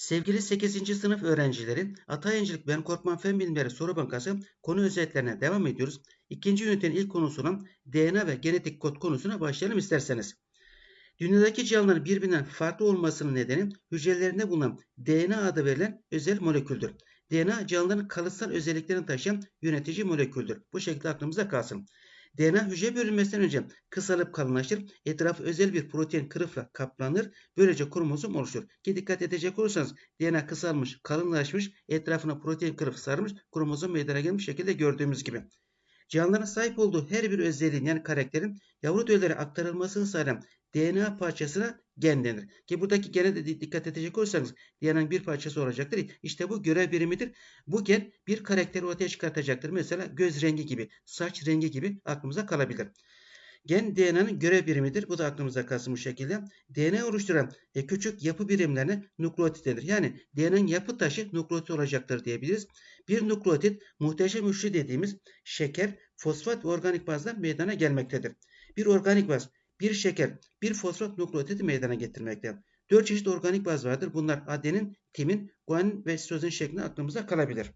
Sevgili 8. sınıf öğrencilerin Atayincilik Ben Korkmam Fen Bilimleri Soru Bankası konu özetlerine devam ediyoruz. İkinci ünitenin ilk konusu olan DNA ve genetik kod konusuna başlayalım isterseniz. Dünyadaki canlıların birbirinden farklı olmasının nedeni hücrelerinde bulunan DNA adı verilen özel moleküldür. DNA canlıların kalıtsal özelliklerini taşıyan yönetici moleküldür. Bu şekilde aklımıza kalsın. DNA hücre bölünmesinden önce kısalıp kalınlaşır. Etrafı özel bir protein kırıfla kaplanır. Böylece kromozom oluşur. Ki dikkat edecek olursanız DNA kısalmış, kalınlaşmış, etrafına protein kırıf sarmış, kromozom meydana gelmiş şekilde gördüğümüz gibi. Canlıların sahip olduğu her bir özelliğin yani karakterin yavru tüylere aktarılmasını sağlayan DNA parçasına gen denir. Ki buradaki gene de dikkat edecek olursanız DNA'nın bir parçası olacaktır. İşte bu görev birimidir. Bu gen bir karakteri ortaya çıkartacaktır. Mesela göz rengi gibi, saç rengi gibi aklımıza kalabilir. Gen DNA'nın görev birimidir. Bu da aklımıza kalsın bu şekilde. DNA oluşturan e, küçük yapı birimlerine nukleotit denir. Yani DNA'nın yapı taşı nukleotit olacaktır diyebiliriz. Bir nukleotit muhteşem üçlü dediğimiz şeker, fosfat ve organik bazdan meydana gelmektedir. Bir organik baz bir şeker, bir fosfat nukleotidi meydana getirmekte. Dört çeşit organik baz vardır. Bunlar adenin, timin, guanin ve sitozin şeklinde aklımıza kalabilir.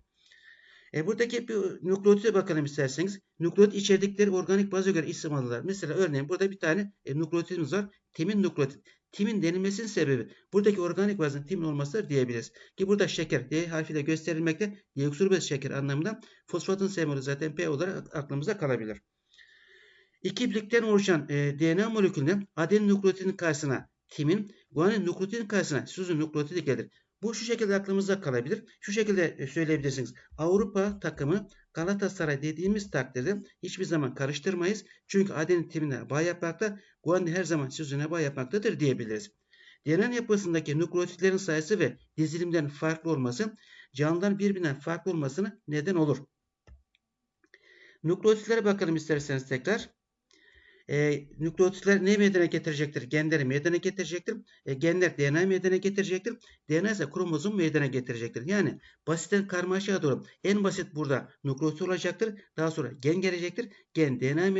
E buradaki bir nukleotide bakalım isterseniz. Nukleotit içerdikleri organik baza göre isim alırlar. Mesela örneğin burada bir tane e, nukleotidimiz var. Timin nukleotit. Timin denilmesinin sebebi buradaki organik bazın timin olmasıdır diyebiliriz. Ki burada şeker D harfiyle gösterilmekte. Deoksiribaz şeker anlamında. Fosfatın sembolü zaten P olarak aklımıza kalabilir. İki iplikten oluşan e, DNA molekülünden adenin nukleotidin karşısına timin, guanin nukleotidin karşısına sitozin nukleotidi gelir. Bu şu şekilde aklımızda kalabilir. Şu şekilde e, söyleyebilirsiniz. Avrupa takımı Galatasaray dediğimiz takdirde hiçbir zaman karıştırmayız. Çünkü adenin timine bağ yapmakta, guanin her zaman sitozine bağ yapmaktadır diyebiliriz. DNA yapısındaki nukleotitlerin sayısı ve dizilimlerin farklı olması canlıların birbirinden farklı olmasına neden olur. Nukleotitlere bakalım isterseniz tekrar e, nükleotitler ne meydana getirecektir? Genleri meydana getirecektir. E, genler DNA meydana getirecektir. DNA ise kromozom meydana getirecektir. Yani basitten karmaşaya doğru en basit burada nükleotit olacaktır. Daha sonra gen gelecektir. Gen DNA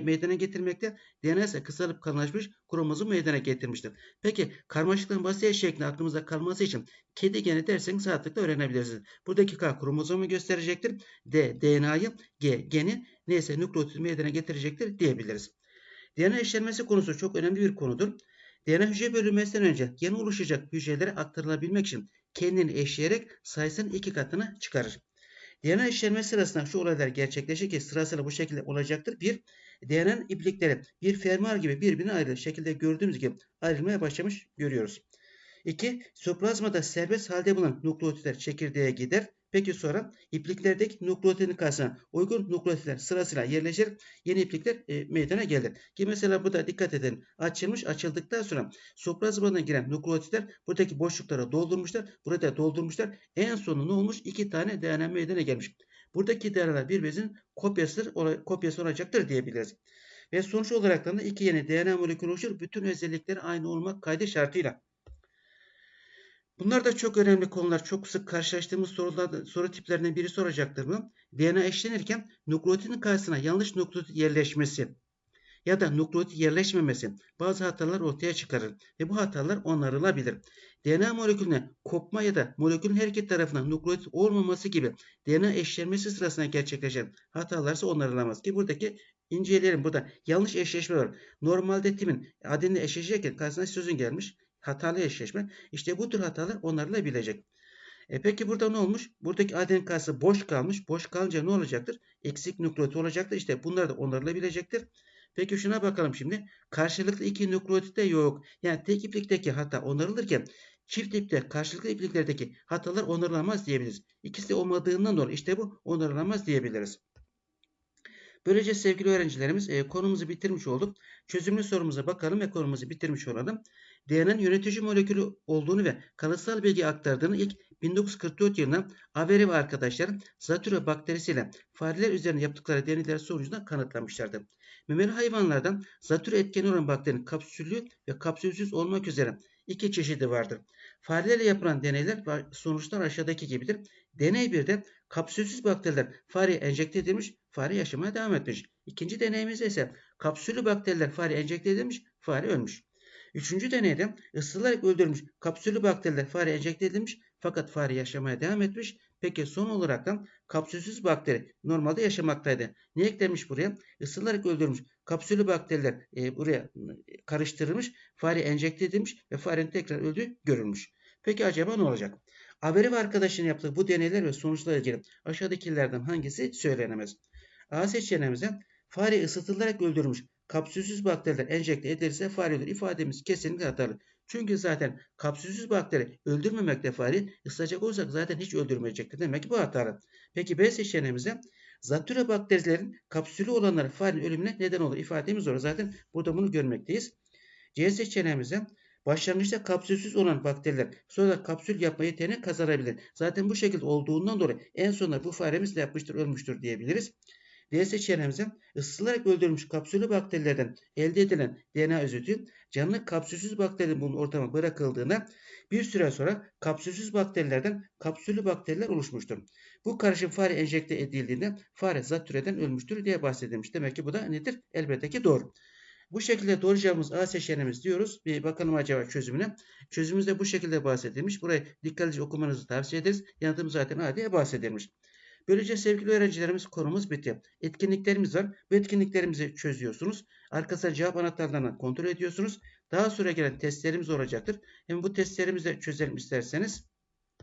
meydana getirmekte. DNA ise kısalıp kalınlaşmış kromozom meydana getirmiştir. Peki karmaşıklığın basit şeklinde aklımızda kalması için kedi geni derseniz rahatlıkla öğrenebilirsiniz. Buradaki K kromozomu gösterecektir. D DNA'yı, G geni neyse nükleotit meydana getirecektir diyebiliriz. DNA eşlenmesi konusu çok önemli bir konudur. DNA hücre bölünmesinden önce yeni oluşacak hücrelere aktarılabilmek için kendini eşleyerek sayısının iki katına çıkarır. DNA eşlenmesi sırasında şu olaylar gerçekleşir ki sırasıyla bu şekilde olacaktır. Bir, DNA'nın iplikleri bir fermuar gibi birbirine ayrı şekilde gördüğümüz gibi ayrılmaya başlamış görüyoruz. 2. Soplazmada serbest halde bulunan nukleotitler çekirdeğe gider. Peki sonra ipliklerdeki nukleotidin karşısına uygun nukleotitler sırasıyla yerleşir. Yeni iplikler e, meydana gelir. Ki mesela burada dikkat edin. Açılmış açıldıktan sonra soplazmadan giren nukleotitler buradaki boşluklara doldurmuşlar. Burada doldurmuşlar. En sonu ne olmuş? İki tane DNA meydana gelmiş. Buradaki DNA'lar birbirimizin kopyasıdır, kopyası olacaktır diyebiliriz. Ve sonuç olarak da iki yeni DNA molekülü oluşur. Bütün özellikleri aynı olmak kaydı şartıyla. Bunlar da çok önemli konular. Çok sık karşılaştığımız sorular, soru tiplerinden biri soracaktır mı? DNA eşlenirken nukleotidin karşısına yanlış nukleotit yerleşmesi ya da nukleotit yerleşmemesi bazı hatalar ortaya çıkarır ve bu hatalar onarılabilir. DNA molekülüne kopma ya da molekülün her iki tarafından nukleotit olmaması gibi DNA eşlenmesi sırasında gerçekleşen hatalarsa onarılamaz. Ki buradaki inceleyelim. Burada yanlış eşleşme var. Normalde timin adenle eşleşecekken karşısına sözün gelmiş hatalı eşleşme. İşte bu tür hatalar onarılabilecek. E peki burada ne olmuş? Buradaki adenin kası boş kalmış. Boş kalınca ne olacaktır? Eksik nükleotit olacaktır. İşte bunlar da onarılabilecektir. Peki şuna bakalım şimdi. Karşılıklı iki nükleotit de yok. Yani tek iplikteki hata onarılırken çift ipte karşılıklı ipliklerdeki hatalar onarılamaz diyebiliriz. İkisi olmadığından dolayı işte bu onarılamaz diyebiliriz. Böylece sevgili öğrencilerimiz e, konumuzu bitirmiş olduk. Çözümlü sorumuza bakalım ve konumuzu bitirmiş olalım. DNA'nın yönetici molekülü olduğunu ve kalıtsal bilgi aktardığını ilk 1944 yılında Avery ve arkadaşları Zatürre bakterisiyle fareler üzerine yaptıkları deneyler sonucunda kanıtlamışlardı. Memeli hayvanlardan Zatürre etkeni olan bakterinin kapsüllü ve kapsülsüz olmak üzere iki çeşidi vardır. Farelerle yapılan deneyler sonuçlar aşağıdaki gibidir. Deney 1'de kapsülsüz bakteriler fareye enjekte edilmiş, fare yaşamaya devam etmiş. İkinci deneyimizde ise kapsüllü bakteriler fare enjekte edilmiş, fare ölmüş. Üçüncü deneyde ısıtılarak öldürülmüş kapsüllü bakteriler fare enjekte edilmiş fakat fare yaşamaya devam etmiş. Peki son olarak da kapsülsüz bakteri normalde yaşamaktaydı. Ne eklenmiş buraya? Isıtılarak öldürülmüş kapsüllü bakteriler e, buraya karıştırılmış, fare enjekte edilmiş ve farenin tekrar öldüğü görülmüş. Peki acaba ne olacak? Averi ve arkadaşının yaptığı bu deneyler ve sonuçlarla ilgili aşağıdakilerden hangisi söylenemez? A seçeneğimize fare ısıtılarak öldürülmüş kapsülsüz bakteriler enjekte edilirse fare ölür ifademiz kesinlikle hatalı. Çünkü zaten kapsülsüz bakteri öldürmemekte fare ısıtacak olsak zaten hiç öldürmeyecektir. Demek ki bu hatalı. Peki B seçeneğimize zatürre bakterilerin kapsülü olanları farenin ölümüne neden olur ifademiz olur. Zaten burada bunu görmekteyiz. C seçeneğimize Başlangıçta kapsülsüz olan bakteriler sonra kapsül yapma yeteneğini kazanabilir. Zaten bu şekilde olduğundan dolayı en sonunda bu faremiz de yapmıştır, ölmüştür diyebiliriz. D seçeneğimizde ısıtılarak öldürülmüş kapsüllü bakterilerden elde edilen DNA özütü canlı kapsülsüz bakterinin bunun ortama bırakıldığında bir süre sonra kapsülsüz bakterilerden kapsüllü bakteriler oluşmuştur. Bu karışım fare enjekte edildiğinde fare zatürreden ölmüştür diye bahsedilmiş. Demek ki bu da nedir? Elbette ki doğru. Bu şekilde doğru cevabımız A seçeneğimiz diyoruz. Bir bakalım acaba çözümüne. Çözümümüz de bu şekilde bahsedilmiş. Burayı dikkatlice okumanızı tavsiye ederiz. Yanıtımız zaten A diye bahsedilmiş. Böylece sevgili öğrencilerimiz konumuz bitti. Etkinliklerimiz var. Bu etkinliklerimizi çözüyorsunuz. Arkasına cevap anahtarlarını kontrol ediyorsunuz. Daha sonra gelen testlerimiz olacaktır. Hem bu testlerimizi de çözelim isterseniz.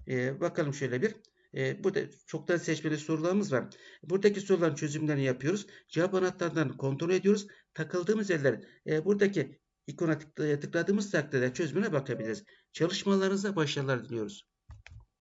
Ee, bakalım şöyle bir. Ee, burada çoktan seçmeli sorularımız var. Buradaki soruların çözümlerini yapıyoruz. Cevap anahtarlarını kontrol ediyoruz. Takıldığımız yerler e, buradaki ikona tıkladığımız takdirde çözümüne bakabiliriz. Çalışmalarınızda başarılar diliyoruz.